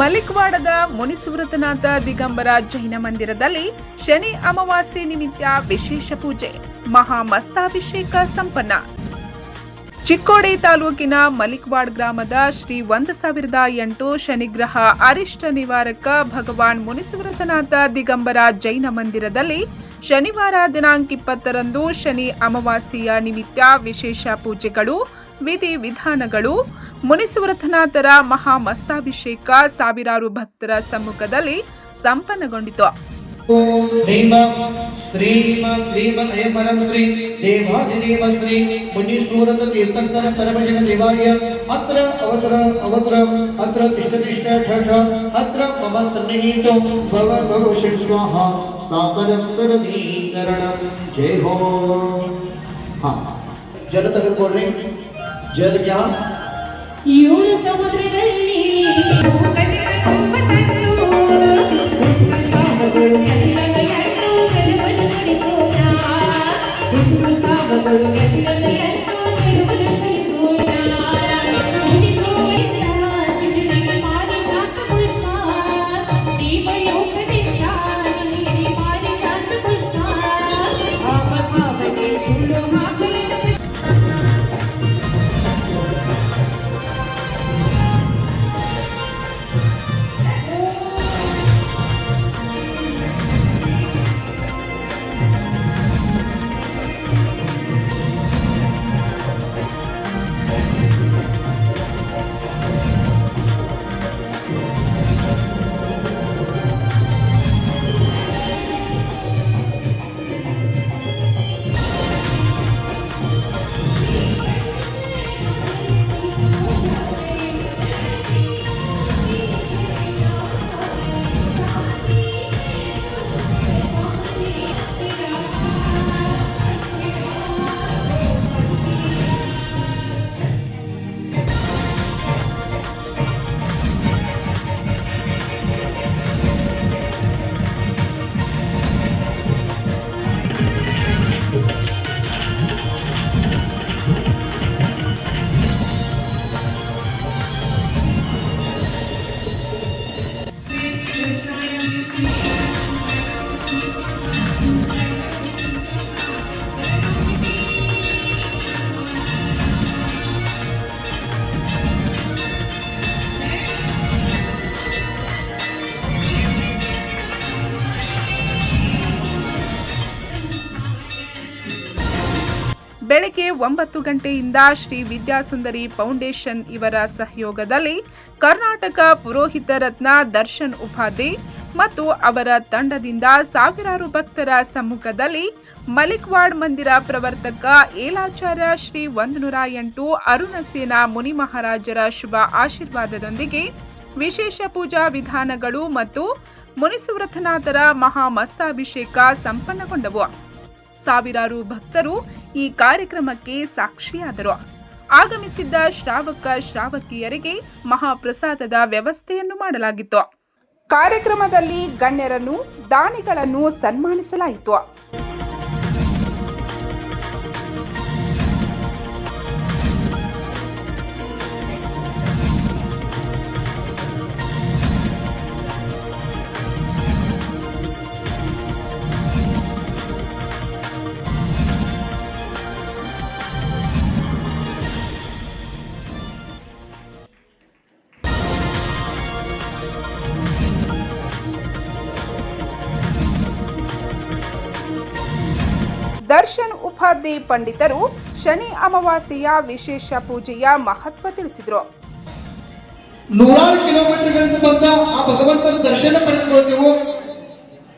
ಮಲಿಕ್ವಾಡದ ಮುನಿಸುವ್ರತನಾಥ ದಿಗಂಬರ ಜೈನ ಮಂದಿರದಲ್ಲಿ ಶನಿ ಅಮಾವಾಸ್ಯೆ ನಿಮಿತ್ತ ವಿಶೇಷ ಪೂಜೆ, ಮಹಾ ಮಸ್ತಾಭಿಷೇಕ ಸಂಪನ್ನ. ಚಿಕ್ಕೋಡಿ ತಾಲೂಕಿನ ಮಲಿಕ್ವಾಡ್ ಗ್ರಾಮದ ಶ್ರೀ ಒಂದು ಸಾವಿರದ ಎಂಟು ಶನಿಗ್ರಹ ಅರಿಷ್ಟ ನಿವಾರಕ ಭಗವಾನ್ ಮುನಿಸುವ್ರತನಾಥ ದಿಗಂಬರ ಜೈನ ಮಂದಿರದಲ್ಲಿ ಶನಿವಾರ ದಿನಾಂಕ ಇಪ್ಪತ್ತರಂದು ಶನಿ ಅಮಾವಾಸ್ಯೆಯ ನಿಮಿತ್ತ ವಿಶೇಷ ಪೂಜೆಗಳು, ವಿಧಿ ವಿಧಾನಗಳು ಮುನಿಸುವ್ರತನಾಥರ ಮಹಾ ಮಸ್ತಾಭಿಷೇಕ ಸಾವಿರಾರು ಭಕ್ತರ ಸಮ್ಮುಖದಲ್ಲಿ ಸಂಪನ್ನಗೊಂಡಿತು. ಜಲ ತೆಗೆದುಕೊಡ್ರಿ ಜಲ ಯಾ ಏಳು ಸಮುದ್ರದಲ್ಲಿ ಒಂಬತ್ತು ಗಂಟೆಯಿಂದ ಶ್ರೀ ವಿದ್ಯಾಸುಂದರಿ ಫೌಂಡೇಶನ್ ಇವರ ಸಹಯೋಗದಲ್ಲಿ ಕರ್ನಾಟಕ ಪುರೋಹಿತ ರತ್ನ ದರ್ಶನ್ ಉಪಾಧಿ ಮತ್ತು ಅವರ ತಂಡದಿಂದ ಸಾವಿರಾರು ಭಕ್ತರ ಸಮ್ಮುಖದಲ್ಲಿ ಮಲಿಕ್ವಾಡ್ ಮಂದಿರ ಪ್ರವರ್ತಕ ಏಲಾಚಾರ್ಯ ಶ್ರೀ ಒಂದು ನೂರ ಎಂಟು ಅರುಣಸೇನ ಮುನಿ ಮಹಾರಾಜರ ಶುಭ ಆಶೀರ್ವಾದದೊಂದಿಗೆ ವಿಶೇಷ ಪೂಜಾ ವಿಧಾನಗಳು ಮತ್ತು ಮುನಿಸುವ್ರತನಾಥರ ಮಹಾಮಸ್ತಾಭಿಷೇಕ ಸಂಪನ್ನಗೊಂಡವು. ಸಾವಿರಾರು ಭಕ್ತರು ಈ ಕಾರ್ಯಕ್ರಮಕ್ಕೆ ಸಾಕ್ಷಿಯಾದರು. ಆಗಮಿಸಿದ್ದ ಶ್ರಾವಕ ಶ್ರಾವಕಿಯರಿಗೆ ಮಹಾಪ್ರಸಾದದ ವ್ಯವಸ್ಥೆಯನ್ನು ಮಾಡಲಾಗಿತ್ತು. ಕಾರ್ಯಕ್ರಮದಲ್ಲಿ ಗಣ್ಯರನ್ನು ದಾನಿಗಳನ್ನು ಸನ್ಮಾನಿಸಲಾಯಿತು. ದರ್ಶನ್ ಉಪಾಧ್ಯಾಯ ಪಂಡಿತರು ಶನಿ ಅಮಾವಾಸ್ಯೆಯ ವಿಶೇಷ ಪೂಜೆಯ ಮಹತ್ವ ತಿಳಿಸಿದರು. ನೂರಾರು ಕಿಲೋಮೀಟರ್ಗಳಿಂದ ಬಂದ ಆ ಭಗವಂತನ ದರ್ಶನ ಪಡೆದುಕೊಳ್ತೇವೆ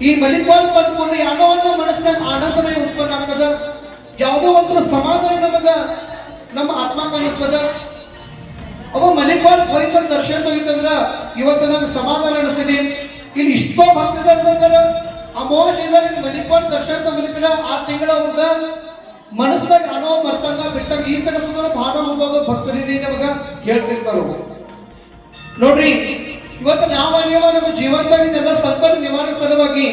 ಈ ಮಲಿಕ್ವಾಡ್ ಬಂದ್ಕೊಂಡು ಯಾವುದೋ ಒಂದು ಮನಸ್ಸಿನ ಆನಂದದ ಉತ್ಪನ್ನ ಆಗ್ತದ. ಯಾವುದೋ ಒಂದು ಸಮಾಧಾನ ನಮಗ ನಮ್ಮ ಆತ್ಮ ಕಾಣಿಸ್ತದ. ಅವ ಮಲಿಕ್ವಾಡ್ ಹೋಗಿ ದರ್ಶನ ಹೋಗಿತ್ತಂದ್ರ ಇವತ್ತು ನನಗೆ ಸಮಾಧಾನ ಅನಿಸ್ತಿದೆ ಇಲ್ಲಿ ಇಷ್ಟೋ ಭಕ್ತದಂದ್ರ ಮನಿ ಮಲಿಕ್ವಾಡ್ ದರ್ಶನ ತಗೊಲಿಕ್ಕಿಲ್ಲ ಆ ತಿಂಗಳ ಅವ್ರದ ಮನಸ್ಸಾಗ ಅನೋ ಮರ್ತಂಗ ಬಿಟ್ಟಂಗ ಈ ತರ ಭಾಳ ಹೋಗೋದು ಭಕ್ತರಿ ನಮಗ ಹೇಳ್ತಿರ್ತಾರ. ನೋಡ್ರಿ, ಇವತ್ತು ನಾವು ನೀವು ನಮ್ಮ ಜೀವನದಾಗ ಇದೆಲ್ಲ ಸಂಕಟ ನಿವಾರಣೆ ಸಲುವಾಗಿ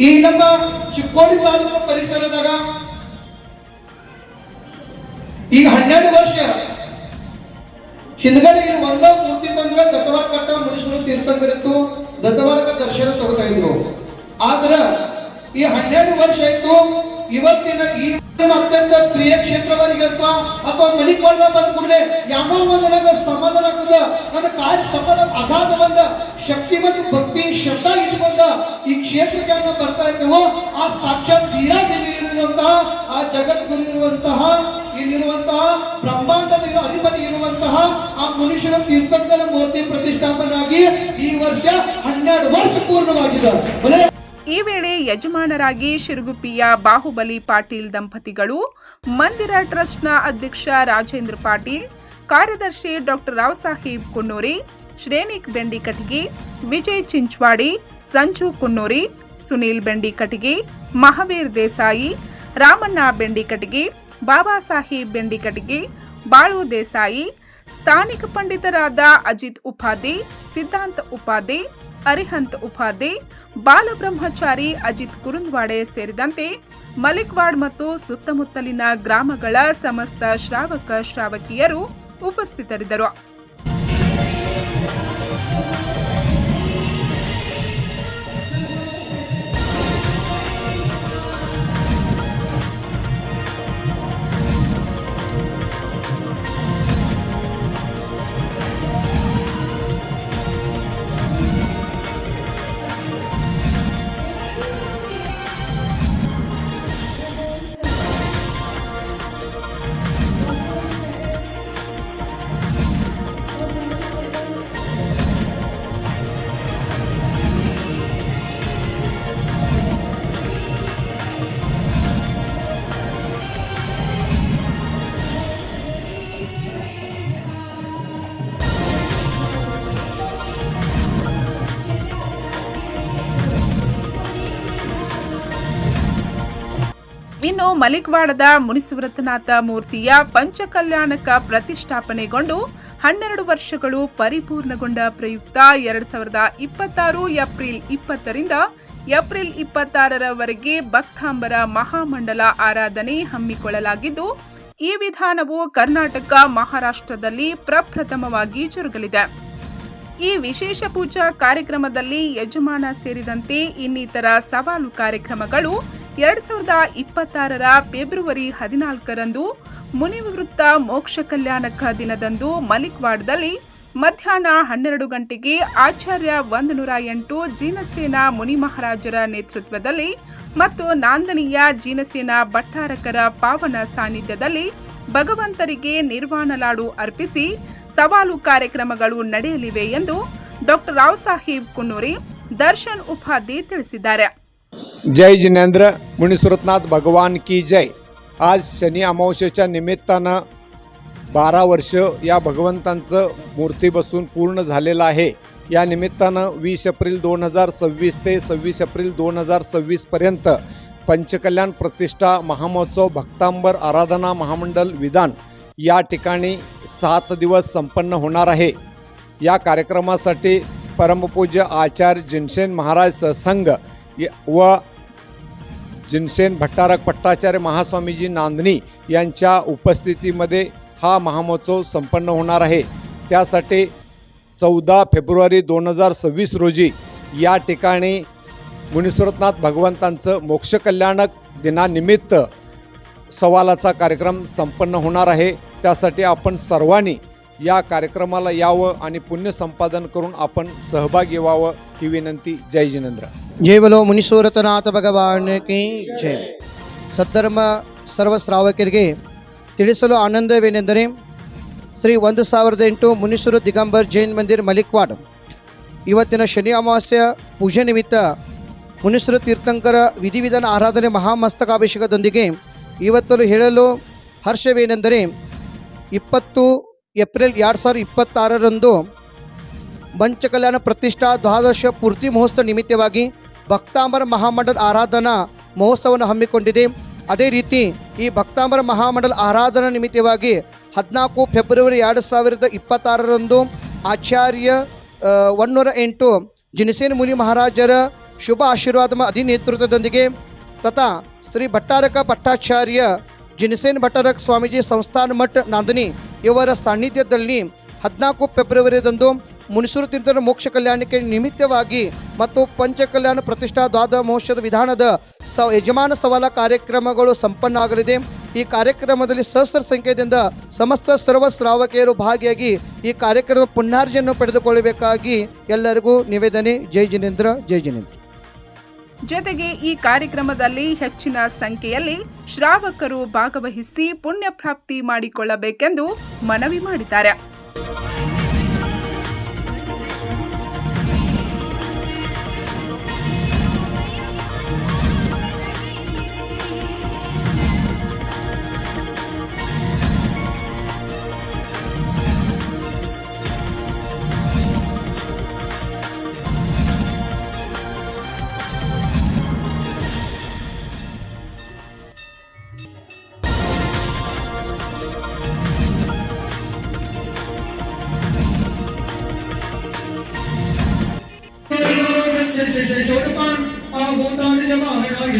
ಈ ನಮ್ಮ ಚಿಕ್ಕೋಡಿ ತಾಲೂಕು ಪರಿಸರದಾಗ ಈಗ ಹನ್ನೆರಡು ವರ್ಷ ಹಿಂದ್ಗಡೆ ಇಲ್ಲಿ ಒಂದ ಮೂರ್ತಿ ಬಂದ್ರೆ ದತ್ತವಾಡ ಕಟ್ಟ ಮನುಷ್ಯರು ತೀರ್ಥಂಕರಿತ್ತು ದತ್ತವಾಡಕ ದರ್ಶನ ತಗೋತಾ ಇದ್ರು. ಆದ್ರ ಈ ಹನ್ನೆರಡು ವರ್ಷ ಆಯ್ತು ಇವತ್ತಿನ ಈ ಅತ್ಯಂತ ಪ್ರಿಯ ಕ್ಷೇತ್ರವರಿಗೆ ಅಥವಾ ಅಥವಾ ಮಣಿಪಾಲ ಬಂದ ಕೂಡಲೇ ನನಗೆ ಸಮಾಧಾನ ಆಗ್ತದ ನನ್ನ ಕಾರ್ಯ ಸಮಾನ ಅಗಾಧ ಬಂದ, ಶಕ್ತಿ ಮತ್ತು ಭಕ್ತಿ ಶ್ರದ್ಧಾ ಇಟ್ಕೊಂಡ ಈ ಕ್ಷೇತ್ರಕ್ಕೆ ನಾವು ಬರ್ತಾ ಇದ್ದೇವೋ. ಆ ಸಾಕ್ಷಾತ್ ತೀರಾ ಇರುವಂತಹ ಆ ಜಗದ್ಗುರು ಇರುವಂತಹ ಇಲ್ಲಿರುವಂತಹ ಬ್ರಹ್ಮಾಂಡದ ಅಧಿಪತಿ ಇರುವಂತಹ ಆ ಮನುಷ್ಯನ ತೀರ್ಥಂಕರ ಮೂರ್ತಿ ಪ್ರತಿಷ್ಠಾಪನಾಗಿ ಈ ವರ್ಷ ಹನ್ನೆರಡು ವರ್ಷ ಪೂರ್ಣವಾಗಿದೆ ಈ ವೇಳೆ ಯಜಮಾನರಾಗಿ ಶಿರುಗುಪ್ಪಿಯ ಬಾಹುಬಲಿ ಪಾಟೀಲ್ ದಂಪತಿಗಳು, ಮಂದಿರ ಟ್ರಸ್ಟ್ನ ಅಧ್ಯಕ್ಷ ರಾಜೇಂದ್ರ ಪಾಟೀಲ್, ಕಾರ್ಯದರ್ಶಿ ಡಾಕ್ಟರ್ ರಾವ್ ಸಾಹೇಬ್ ಕುನ್ನೂರಿ, ಶ್ರೇಣಿಕ್ ಬೆಂಡಿ ಕಟಗಿ ವಿಜಯ್ ಚಿಂಚ್ವಾಡಿ, ಸಂಜು ಕುನ್ನೂರಿ, ಸುನೀಲ್ ಬೆಂಡಿ ಕಟಗಿ ಮಹಾವೀರ್ ದೇಸಾಯಿ, ರಾಮಣ್ಣ ಬೆಂಡಿ ಕಟಗಿ ಬಾಬಾ ಸಾಹೇಬ್ ಬೆಂಡಿ ಕಟಗಿ ಬಾಳು ದೇಸಾಯಿ, ಸ್ಥಾನಿಕ ಪಂಡಿತರಾದ ಅಜಿತ್ ಉಪಾಧಿ, ಸಿದ್ಧಾಂತ ಉಪಾಧಿ, ಅರಿಹಂತ್ ಉಪಾಧಿ ಬಾಲಬ್ರಹ್ಮಚಾರಿ ಅಜಿತ್ ಕುರುಂದ್ವಾಡೆ ಸೇರಿದಂತೆ ಮಲಿಕ್ವಾಡ್ ಮತ್ತು ಸುತ್ತಮುತ್ತಲಿನ ಗ್ರಾಮಗಳ ಸಮಸ್ತ ಶ್ರಾವಕ ಶ್ರಾವಕಿಯರು ಉಪಸ್ಥಿತರಿದ್ದರು. ಇನ್ನು ಮಲಿಕ್ವಾಡದ ಮುನಿಸುವ್ರತನಾಥ ಮೂರ್ತಿಯ ಪಂಚಕಲ್ಯಾಣಕ ಪ್ರತಿಷ್ಠಾಪನೆಗೊಂಡು ಹನ್ನೆರಡು ವರ್ಷಗಳು ಪರಿಪೂರ್ಣಗೊಂಡ ಪ್ರಯುಕ್ತ ಎರಡ್ ಸಾವಿರದ ಇಪ್ಪತ್ತಾರು ಏಪ್ರಿಲ್ ಇಪ್ಪತ್ತರಿಂದ ಏಪ್ರಿಲ್ ಇಪ್ಪತ್ತಾರರವರೆಗೆ ಭಕ್ತಾಂಬರ ಮಹಾಮಂಡಲ ಆರಾಧನೆ ಹಮ್ಮಿಕೊಳ್ಳಲಾಗಿದ್ದು, ಈ ವಿಧಾನವು ಕರ್ನಾಟಕ ಮಹಾರಾಷ್ಟ್ರದಲ್ಲಿ ಪ್ರಪ್ರಥಮವಾಗಿ ಜರುಗಲಿದೆ. ಈ ವಿಶೇಷ ಪೂಜಾ ಕಾರ್ಯಕ್ರಮದಲ್ಲಿ ಯಜಮಾನ ಸೇರಿದಂತೆ ಇನ್ನಿತರ ಸವಾಲು ಕಾರ್ಯಕ್ರಮಗಳು ಎರಡ್ ಸಾವಿರದ ಇಪ್ಪತ್ತಾರರ ಫೆಬ್ರವರಿ ಹದಿನಾಲ್ಕರಂದು ಮುನಿವೃತ್ತ ಮೋಕ್ಷ ಕಲ್ಯಾಣಕ ದಿನದಂದು ಮಲಿಕ್ವಾಡ್ದಲ್ಲಿ ಮಧ್ಯಾಹ್ನ ಹನ್ನೆರಡು ಗಂಟೆಗೆ ಆಚಾರ್ಯ ಒಂದು ನೂರ ಎಂಟು ಜೀನಸೇನ ಮುನಿ ಮಹಾರಾಜರ ನೇತೃತ್ವದಲ್ಲಿ ಮತ್ತು ನಾಂದನೀಯ ಜೀನಸೇನ ಭಟ್ಟಾರಕರ ಪಾವನ ಸಾನ್ನಿಧ್ಯದಲ್ಲಿ ಭಗವಂತರಿಗೆ ನಿರ್ವಾಣಲಾಡು ಅರ್ಪಿಸಿ ಸವಾಲು ಕಾರ್ಯಕ್ರಮಗಳು ನಡೆಯಲಿವೆ ಎಂದು ಡಾಕ್ಟರ್ ರಾವ್ ಸಾಹೇಬ್ ಕುನ್ನೂರಿ ದರ್ಶನ್ ಉಪಾಧಿ ತಿಳಿಸಿದ್ದಾರೆ. जय जिनेंद्र मुनीसुरतनाथ भगवान की जय. आज शनी अमावस्येच्या निमित्तानं बारा वर्ष या भगवंतांचं मूर्ती बसून पूर्ण झालेलं आहे. या निमित्तानं वीस एप्रिल दोन हजार सव्वीस ते सव्वीस एप्रिल दोन हजार सव्वीसपर्यंत पंचकल्याण प्रतिष्ठा महामहोत्सव भक्तांबर आराधना महामंडळ विधान या ठिकाणी सात दिवस संपन्न होणार आहे. या कार्यक्रमासाठी परमपूज्य आचार्य जिनसेन महाराज सहसंघ व जिनसेन भट्टारक पट्टाचार्य महास्वामीजी नांदणी यांच्या उपस्थितीमध्ये हा महामहोत्सव संपन्न होणार आहे. त्यासाठी चौदा फेब्रुवारी दोन हजार सव्वीस रोजी या ठिकाणी मुनिस्वरनाथ भगवंतांचं मोक्षकल्याणक दिनानिमित्त सवालाचा कार्यक्रम संपन्न होणार आहे. त्यासाठी आपण सर्वांनी या कार्यक्रमाला यावं आणि पुण्य संपादन करून आपण सहभागी व्हावं ही विनंती जय जिनेंद्र जय बोलो ಮುನೀಶ್ವರತನಾಥ ಭಗವಾನ್ ಕಿ ಜಯ ಸದ್ಧರ್ಮ ಸರ್ವ ಶ್ರಾವಕರಿಗೆ ತಿಳಿಸಲು ಆನಂದವೇನೆಂದರೆ ಶ್ರೀ ಒಂದು ಸಾವಿರದ ಎಂಟು ಮುನೀಶ್ವರ ದಿಗಂಬರ್ ಜೈನ್ ಮಂದಿರ್ ಮಲಿಕ್ವಾಡ್ ಇವತ್ತಿನ ಶನಿ ಅಮಾವಾಸ್ಯ ಪೂಜೆ ನಿಮಿತ್ತ ಮುನೀಶ್ವರ ತೀರ್ಥಂಕರ ವಿಧಿವಿಧಾನ ಆರಾಧನೆ ಮಹಾಮಸ್ತಕಾಭಿಷೇಕದೊಂದಿಗೆ ಇವತ್ತಲು ಹೇಳಲು ಹರ್ಷವೇನೆಂದರೆ ಇಪ್ಪತ್ತು ಏಪ್ರಿಲ್ ಎರಡು ಸಾವಿರದ ಇಪ್ಪತ್ತಾರರಂದು ಪಂಚಕಲ್ಯಾಣ ಪ್ರತಿಷ್ಠಾ ದ್ವಾದಶ ಪೂರ್ತಿ ಮಹೋತ್ಸವ ನಿಮಿತ್ತವಾಗಿ ಭಕ್ತಾಂಬರ ಮಹಾಮಂಡಲ ಆರಾಧನಾ ಮಹೋತ್ಸವವನ್ನು ಹಮ್ಮಿಕೊಂಡಿದೆ. ಅದೇ ರೀತಿ ಈ ಭಕ್ತಾಂಬರ ಮಹಾಮಂಡಲ ಆರಾಧನಾ ನಿಮಿತ್ತವಾಗಿ ಹದಿನಾಲ್ಕು ಫೆಬ್ರವರಿ ಎರಡು ಸಾವಿರದ ಇಪ್ಪತ್ತಾರರಂದು ಆಚಾರ್ಯ ಒನ್ನೂರ ಎಂಟು ಜಿನಸೇನ ಮುನಿ ಮಹಾರಾಜರ ಶುಭ ಆಶೀರ್ವಾದ ಅಧಿನೇತೃತ್ವದೊಂದಿಗೆ ತಥಾ ಶ್ರೀ ಭಟ್ಟಾರಕ ಭಟ್ಟಾಚಾರ್ಯ, ಜಿನಸೇನ ಭಟ್ಟಾರಕ ಸ್ವಾಮೀಜಿ ಸಂಸ್ಥಾನ ಮಠ ನಾಂದನಿ ಇವರ ಸಾನ್ನಿಧ್ಯದಲ್ಲಿ ಹದಿನಾಲ್ಕು ಫೆಬ್ರವರಿದಂದು ಮುನಿಸೂರು ತೀರ್ಥರ ಮೋಕ್ಷ ಕಲ್ಯಾಣಕ್ಕೆ ನಿಮಿತ್ತವಾಗಿ ಮತ್ತು ಪಂಚಕಲ್ಯಾಣ ಪ್ರತಿಷ್ಠಾ ದ್ವಾದ ಮಹೋತ್ಸವದ ವಿಧಾನದ ಸ ಯಜಮಾನ ಸವಾಲ ಕಾರ್ಯಕ್ರಮಗಳು ಸಂಪನ್ನ ಆಗಲಿದೆ ಈ ಕಾರ್ಯಕ್ರಮದಲ್ಲಿ ಸಹಸ್ರ ಸಂಖ್ಯೆಯಿಂದ ಸಮಸ್ತ ಸರ್ವ ಶ್ರಾವಕಿಯರು ಭಾಗಿಯಾಗಿ ಈ ಕಾರ್ಯಕ್ರಮ ಪುನಾರ್ಜನ ಪಡೆದುಕೊಳ್ಳಬೇಕಾಗಿ ಎಲ್ಲರಿಗೂ ನಿವೇದನೆ. ಜೈ ಜಿನೇಂದ್ರ ಜೈ ಜಿನೇಂದ್ರ. ಜೊತೆಗೆ ಈ ಕಾರ್ಯಕ್ರಮದಲ್ಲಿ ಹೆಚ್ಚಿನ ಸಂಖ್ಯೆಯಲ್ಲಿ ಶ್ರಾವಕರು ಭಾಗವಹಿಸಿ ಪುಣ್ಯಪ್ರಾಪ್ತಿ ಮಾಡಿಕೊಳ್ಳಬೇಕೆಂದು ಮನವಿ ಮಾಡಿದ್ದಾರೆ.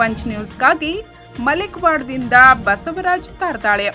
ಪಂಚ್ ನ್ಯೂಸ್ಗಾಗಿ ಮಲಿಕ್ವಾಡ್ದಿಂದ ಬಸವರಾಜ್ ತಾರ್ದಾಳೆ.